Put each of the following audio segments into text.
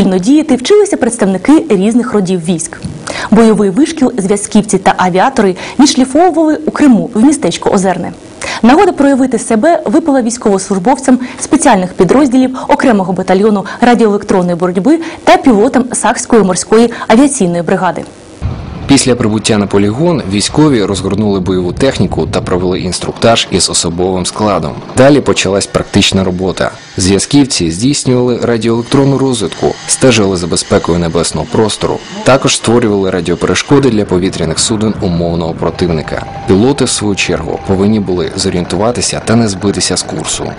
Спільно діяти вчилися представники різних родів військ. Бойовий вишкіл, зв'язківці та авіатори відшліфовували у Криму в містечко Озерне. Нагода проявити себе випала військовослужбовцям спеціальних підрозділів окремого батальйону радіоелектронної боротьби та пілотам Сакської морської авіаційної бригади. Після прибуття на полігон військові розгорнули бойову техніку та провели інструктаж із особовим складом. Далі почалась практична робота. Зв'язківці здійснювали радіоелектронну розвитку, стежили за безпекою небесного простору. Також створювали радіоперешкоди для повітряних суден умовного противника. Пілоти, в свою чергу, повинні були зорієнтуватися та не збитися з курсу.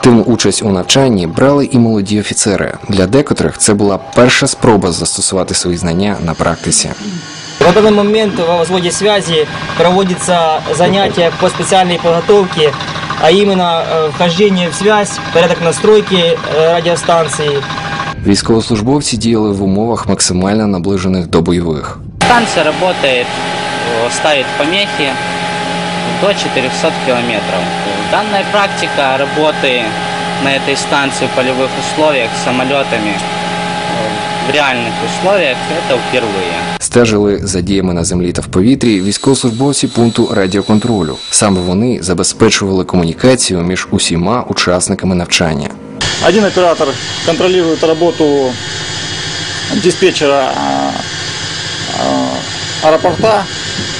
Активну участь у навчанні брали і молоді офіцери. Для декотрих це була перша спроба застосувати свої знання на практиці. В данный момент во взводе связи проводится занятие по специальной подготовке, а именно э, вхождение в связь, порядок настройки э, радиостанции, Військовослужбовці діяли в умовах максимально наближених до бойових. Станция работает, э, ставит помехи до 400 километров. Данная практика работы на этой станции в полевых условиях с самолетами э, в реальных условиях это впервые. Стежили за діями на землі та в повітрі військовослужбовці пункту радіоконтролю. Саме вони забезпечували комунікацію між усіма учасниками навчання. Один оператор контролирует работу диспетчера а, а, аэропорта,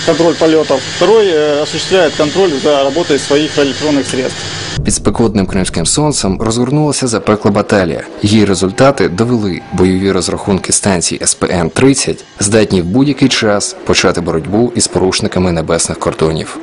контроль полетов. Второй э, осуществляет контроль за работой своих электронных средств. Під спекотним кримським сонцем розгорнулася запекла баталія. Її результати довели бойові розрахунки станцій СПН-30 здатні в будь-який час почати боротьбу із порушниками небесних кордонів.